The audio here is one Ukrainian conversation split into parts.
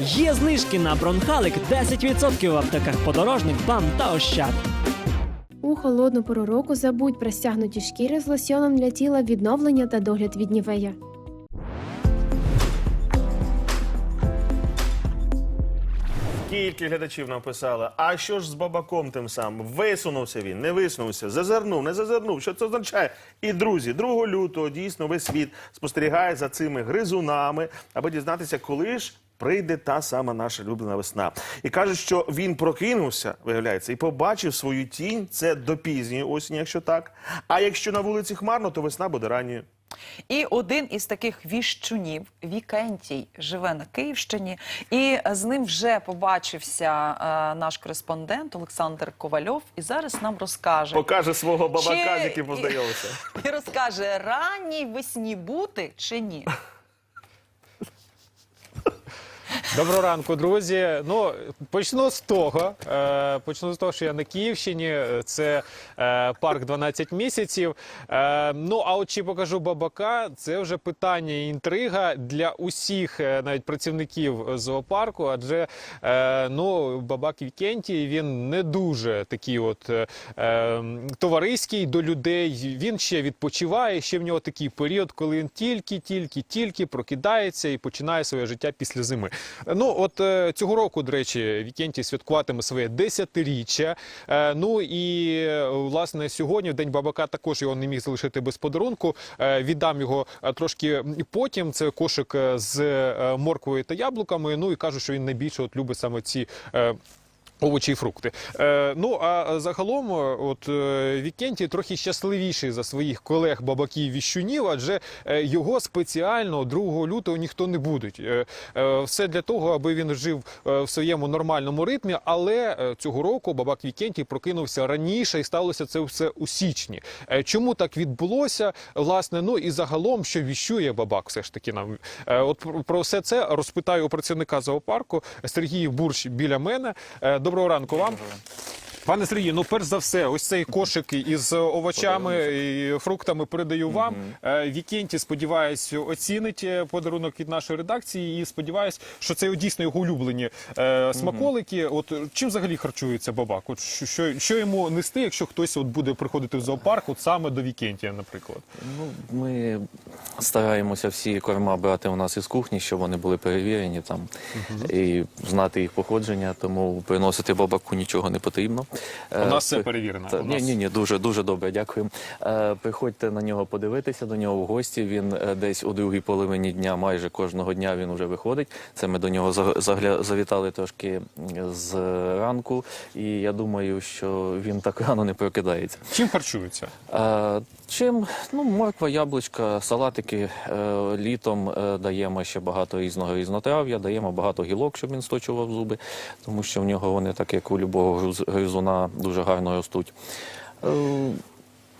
Є знижки на бронхалик 10% в аптеках подорожник, бам та ощад. У холодну пору року забудь про стягнуті шкіри з лосьоном для тіла відновлення та догляд від нівея. Скільки глядачів нам писали, а що ж з бабаком тим самим? Висунувся він, не висунувся, зазирнув, не зазирнув. Що це означає? І друзі, 2 лютого дійсно весь світ спостерігає за цими гризунами, аби дізнатися, коли ж. Прийде та сама наша улюблена весна. І каже, що він прокинувся, виявляється, і побачив свою тінь. Це до пізньої осені, якщо так. А якщо на вулиці хмарно, то весна буде ранньою. І один із таких віщунів, Вікентій, живе на Київщині, і з ним вже побачився е, наш кореспондент Олександр Ковальов. І зараз нам розкаже Покаже свого бабака, Чи- з яким познайомився. і розкаже ранній весні бути чи ні. Доброго ранку, друзі. Ну почну з того. Е, почну з того, що я на Київщині. Це е, парк 12 місяців. Е, ну а от чи покажу бабака, це вже питання і інтрига для усіх, е, навіть працівників зоопарку. Адже е, ну бабак Вікентій він не дуже такий, от е, е, товариський до людей. Він ще відпочиває. Ще в нього такий період, коли він тільки, тільки, тільки прокидається і починає своє життя після зими. Ну от е, цього року, до речі, Вікентій святкуватиме своє десятиріччя. Е, ну і власне сьогодні, в день бабака, також його не міг залишити без подарунку. Е, віддам його трошки потім. Це кошик з морквою та яблуками. Ну і кажу, що він найбільше от любить саме ці. Овочі і фрукти. Е, ну а загалом, е, от е, Вікентій трохи щасливіший за своїх колег бабаків віщунів, адже е, його спеціально 2 лютого ніхто не буде. Е, все для того, аби він жив в своєму нормальному ритмі. Але цього року бабак Вікентій прокинувся раніше, і сталося це все у січні. Чому так відбулося? Власне, ну і загалом, що віщує бабак, все ж таки нам. От про- все це розпитаю у працівника зоопарку Сергій Бурш біля мене. Доброго ранку вам. Пане Сергію, ну перш за все, ось цей кошик із овочами і фруктами передаю вам. Е, Вікенті, сподіваюсь, оцінить е, подарунок від нашої редакції. І сподіваюсь, що це дійсно його улюблені е, смаколики. От чим взагалі харчується бабак? От що, що, що йому нести, якщо хтось от буде приходити в зоопарк, от саме до Вікентія, наприклад? Ну, ми стараємося всі корма брати у нас із кухні, щоб вони були перевірені там і знати їх походження, тому приносити бабаку нічого не потрібно. У нас все перевірено. Та, ні, ні, ні, дуже дуже добре, дякую. Е, приходьте на нього подивитися, до нього в гості. Він е, десь у другій половині дня, майже кожного дня він вже виходить. Це ми до нього загля... завітали трошки з ранку, і я думаю, що він так рано не прокидається. Чим харчується? Е, Чим ну морква, яблучка, салатики е, літом е, даємо ще багато різного різнотрав'я, даємо багато гілок, щоб він сточував зуби, тому що в нього вони, так як у любого груз- гризуна, дуже гарно ростуть. Е,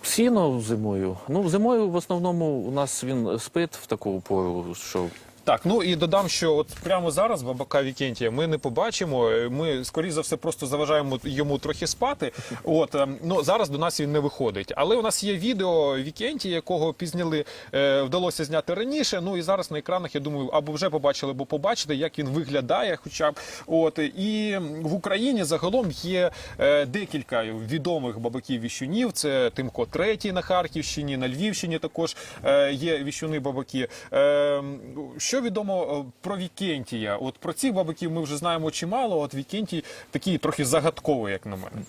Сіно зимою. Ну, зимою в основному у нас він спить в таку пору, що Так, ну і додам, що от прямо зараз бабака Вікентія ми не побачимо. Ми скоріш за все просто заважаємо йому трохи спати. От ем, ну зараз до нас він не виходить. Але у нас є відео Вікентія, якого пізняли е, вдалося зняти раніше. Ну і зараз на екранах я думаю, або вже побачили, або побачите, як він виглядає. Хоча б от і в Україні загалом є е, декілька відомих бабаків віщунів. Це Тимко Третій на Харківщині, на Львівщині також е, є віщуни бабаки. Е, що відомо е, про Вікентія? От про цих бабиків ми вже знаємо чимало. От Вікентій такий трохи загадковий, як на мене.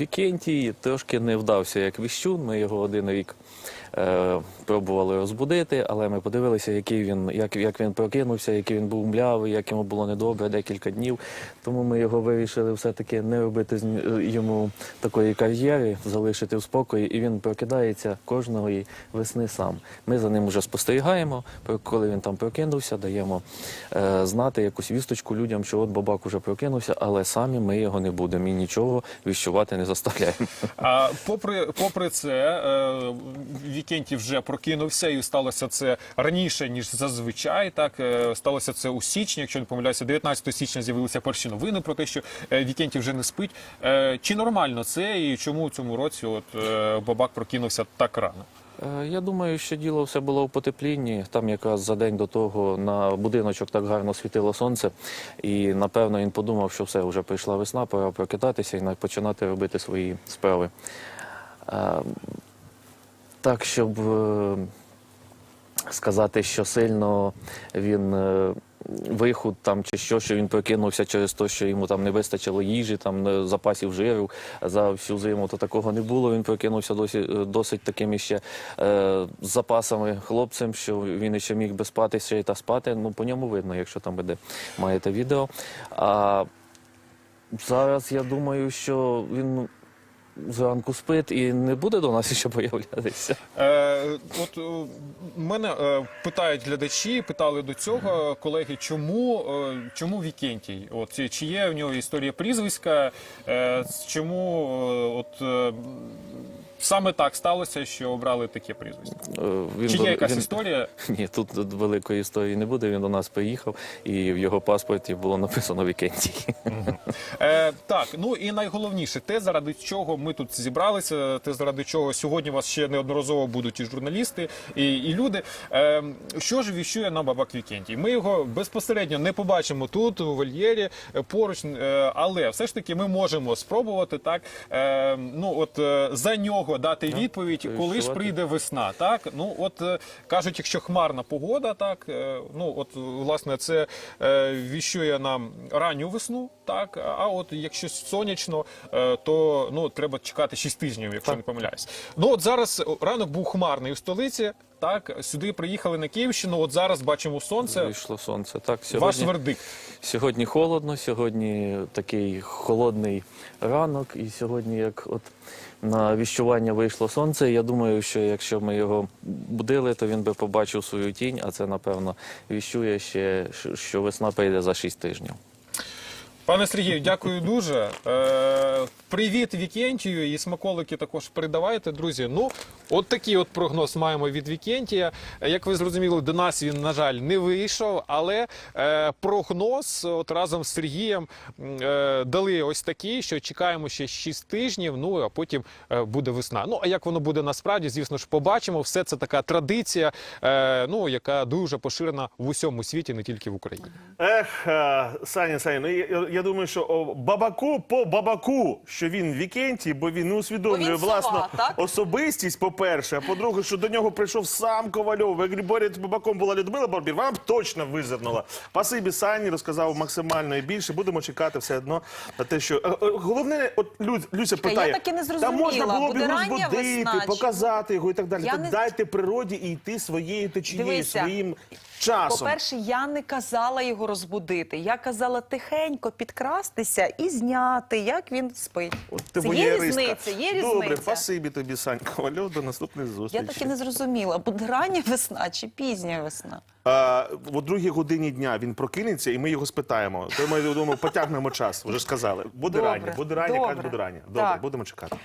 Вікентій трошки не вдався як віщун. Ми його один рік пробували розбудити, але ми подивилися, який він, як, як він прокинувся, який він був млявий, як йому було недобре декілька днів. Тому ми його вирішили все-таки не робити н- йому такої кар'єри, залишити в спокої, і він прокидається кожної весни сам. Ми за ним вже спостерігаємо. Коли він там прокинувся, даємо е, знати якусь вісточку людям, що от бабак уже прокинувся, але самі ми його не будемо і нічого віщувати не заставляємо. А попри, попри це, е, Вікентій вже прокинувся, і сталося це раніше ніж зазвичай. Так е, сталося це у січні. Якщо не помиляюся, 19 січня з'явилися перші новини про те, що е, Вікентій вже не спить. Е, Чи нормально це і чому у цьому році от бабак прокинувся так рано? Я думаю, що діло все було в потеплінні. Там якраз за день до того на будиночок так гарно світило сонце, і напевно він подумав, що все вже прийшла весна, пора прокидатися і починати робити свої справи. Так, щоб е, сказати, що сильно він е, виход там чи що, що він прокинувся через те, що йому там не вистачило їжі, там е, запасів жиру за всю зиму, то такого не було. Він прокинувся досить, досить таким іще е, запасами хлопцем, що він ще міг би спати ще й та спати. Ну по ньому видно, якщо там буде маєте відео. А зараз я думаю, що він зранку спить і не буде до нас ще появлятися. Е, от е, мене е, питають глядачі, питали до цього колеги, чому, е, чому Вікентій? От чи- чи є в нього історія прізвиська? Е, чому е, от е, саме так сталося, що обрали таке прізвисько? Е, Він Чи є якась він- історія? Ні, тут великої історії не буде. Він до нас приїхав, і в його паспорті було написано Вікентій. Е, так, ну і найголовніше, те, заради чого ми тут зібралися, те, заради чого сьогодні вас ще неодноразово будуть і журналісти, і, і люди. Е, що ж віщує нам бабак Вікентій? Ми його безпосередньо не побачимо тут, у вольєрі, е, поруч, е, але все ж таки ми можемо спробувати так. Е, ну от е, за нього дати відповідь, коли ж прийде весна. Так, ну от е, кажуть, якщо хмарна погода, так е, ну от власне це е, віщує нам ранню весну, так. А от якщо сонячно, то ну треба чекати 6 тижнів, якщо не помиляюсь. Ну от зараз ранок був хмарний у столиці. Так, сюди приїхали на Київщину. От зараз бачимо сонце. Вийшло сонце. Так, Ваш сьогодні, вердикт. сьогодні холодно, сьогодні такий холодний ранок, і сьогодні, як от на віщування вийшло сонце. Я думаю, що якщо ми його будили, то він би побачив свою тінь, а це напевно віщує ще, що весна прийде за 6 тижнів. Пане Сергію, дякую дуже. Е, привіт Вікентію і смаколики також передавайте, друзі. Ну, от такий от прогноз маємо від Вікентія. Як ви зрозуміли, до нас він, на жаль, не вийшов, але е, прогноз от разом з Сергієм е, дали ось такий, що чекаємо ще 6 тижнів, ну а потім е, буде весна. Ну, а як воно буде насправді, звісно ж, побачимо. Все це така традиція, е, ну, яка дуже поширена в усьому світі, не тільки в Україні. Ех, е, Саня, Саня, ну я, я думаю, що бабаку по бабаку, що він Вікентій, бо він не усвідомлює Бо він сова, власну так? особистість, по-перше, а по-друге, що до нього прийшов сам Ковальов. Якби поряд з бабаком була Людмила Барбір, вона б точно визирнула. Пасибі Сані розказав максимально і більше. Будемо чекати все одно на те, що Е, е, головне, от Лю, Люся Чекай, питає, я так і не та можна зрозуміла, було б буде його рання збудити, весна чи- показати його і так далі. Я Та не- дайте природі і йти своєю течією, Дивися, своїм часом. По-перше, я не казала його розбудити. Я казала тихенько підкрастися і зняти, як він спить. От ти Це є різниця, є різниця. Добре, спасибі тобі, Санько. Валю до наступної Я зустрічі. так і не зрозуміла, буде рання весна чи пізня весна. А, о другій годині дня він прокинеться, і ми його спитаємо. То ми думаю, потягнемо час. Вже ж сказали. Буде Добре, рання, буде рання, добре. буде рання. Добре, Так. будемо чекати.